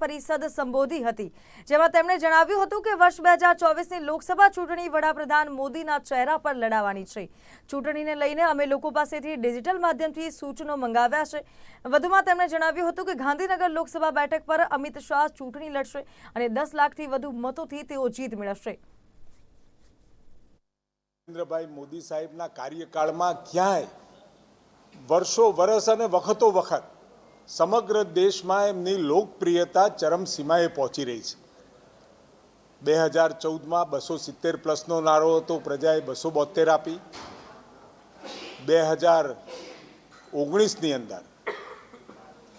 પરિષદ સંબોધી હતી, જેમાં તેમણે જણાવ્યું હતું કે વર્ષ બે હજાર ચોવીસની લોકસભા ચૂંટણી વડાપ્રધાન મોદીના ચહેરા પર લડાવવાની છે. ચૂંટણીને લઈને અમે લોકો પાસેથી ડિજિટલ માધ્યમથી સૂચનો મંગાવ્યા છે. વધુમાં તેમણે જણાવ્યું હતું કે ગાંધીનગર લોકસભા બેઠક પર અમિત શાહ ચૂંટણી લડશે અને દસ લાખથી વધુ મતોથી તેઓ જીત મેળવશે. નરેન્દ્રભાઈ મોદી સાહેબના કાર્યકાળમાં ક્યાંય વર્ષો વર્ષ અને વખતો વખત સમગ્ર દેશમાં એમની લોકપ્રિયતા ચરમસીમાએ પહોંચી રહી છે. બે હજાર ચૌદમાં બસો સિત્તેર પ્લસનો નારો હતો, પ્રજાએ બસો બોતેર આપી. બે હજાર ઓગણીસની અંદર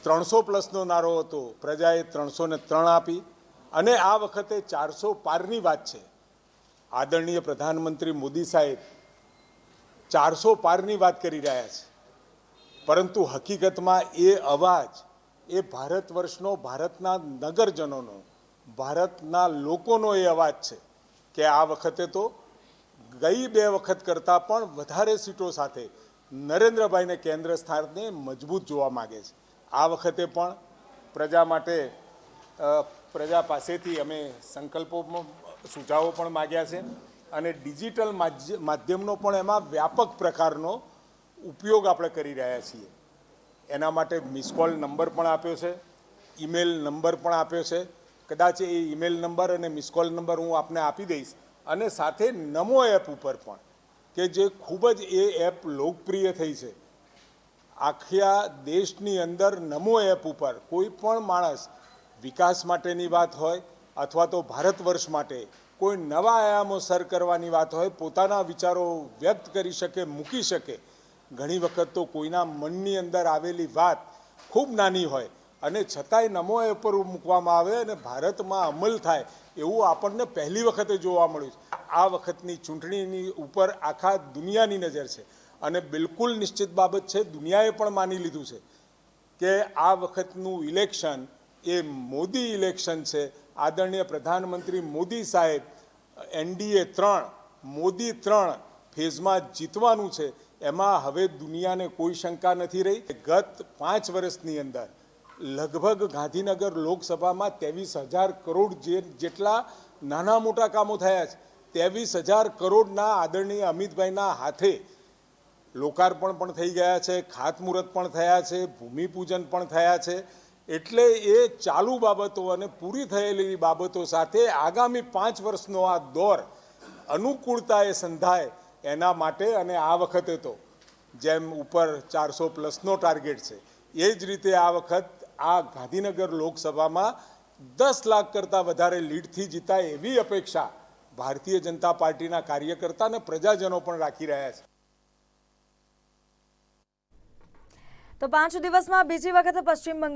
ત્રણસો પ્લસનો નારો હતો, પ્રજાએ ત્રણસો ને ત્રણ આપી. અને આ વખતે ચારસો પારની વાત છે. આદરણીય પ્રધાનમંત્રી મોદી સાહેબ ચારસો પારની વાત કરી રહ્યા છે. પરંતુ હકીકતમાં એ અવાજ, એ ભારત વર્ષનો ભારતના નગરજનોનો, ભારતના લોકોનો એ અવાજ છે કે આ વખતે તો ગઈ બે વખત કરતાં પણ વધારે સીટો સાથે નરેન્દ્રભાઈને કેન્દ્ર સ્થાને મજબૂત જોવા માગે છે. આ વખતે પણ પ્રજા માટે પ્રજા પાસેથી અમે સંકલ્પોમાં સુઝાવો પણ માગ્યા છે અને ડિજિટલ માધ્ય- માધ્યમનો પણ એમાં વ્યાપક પ્રકારનો ઉપયોગ આપણે કરી રહ્યા છીએ. એના માટે મિસ કોલ નંબર પણ આપ્યો છે ઈમેલ નંબર પણ આપ્યો છે. કદાચ એ ઈમેલ નંબર અને મિસ કોલ નંબર હું આપને આપી દઈશ. અને સાથે નમો એપ ઉપર પણ, કે જે ખૂબ જ એ એપ લોકપ્રિય થઈ છે. આખા દેશની અંદર નમો એપ ઉપર કોઈ પણ માણસ વિકાસ માટેની વાત હોય અથવા તો ભારત વર્ષ માટે કોઈ નવા આયામો સર કરવાની વાત હોય, પોતાના વિચારો વ્યક્ત કરી શકે, મૂકી શકે ઘણી વખત તો કોઈના મનની અંદર આવેલી વાત ખૂબ નાની હોય અને છતાંય નમો એપ પર મૂકવામાં આવે અને ભારતમાં અમલ થાય એવું આપણને પહેલી વખતે જોવા મળ્યું છે. આ વખતની ચૂંટણીની ઉપર આખા દુનિયાની નજર છે અને બિલકુલ નિશ્ચિત બાબત છે, દુનિયાએ પણ માની લીધું છે કે આ વખતનું ઇલેક્શન એ મોદી ઇલેક્શન છે. આદરણીય પ્રધાનમંત્રી મોદી સાહેબ, એનડીએ ત્રણ, મોદી ત્રણ ફેઝમાં જીતવાનું છે. એમાં હવે દુનિયાને કોઈ શંકા નથી રહી ગત પાંચ વર્ષની અંદર લગભગ ગાંધીનગર લોકસભામાં ત્રેવીસ હજાર કરોડ જે જેટલા નાના મોટા કામો થયા છે, ત્રેવીસ હજાર કરોડના આદરણીય અમિતભાઈના હાથે લોકાર્પણ પણ થઈ ગયા છે, ખાતમુહૂર્ત પણ થયા છે, ભૂમિપૂજન પણ થયા છે. એટલે એ ચાલુ બાબતો અને પૂરી થયેલી બાબતો સાથે આગામી પાંચ વર્ષનો આ દોર અનુકૂળતા એ સંધાય એના માટે અને આ વખતે તો જેમ ઉપર ચારસો પ્લસનો ટાર્ગેટ છે, એ જ રીતે આ વખત આ ગાંધીનગર લોકસભામાં દસ લાખ કરતાં વધારે લીડથી જીતાય એવી અપેક્ષા ભારતીય જનતા પાર્ટીના કાર્યકર્તા અને પ્રજાજનો પણ રાખી રહ્યા છે. તો પાંચ દિવસમાં બીજી વખત પશ્ચિમ બંગાળ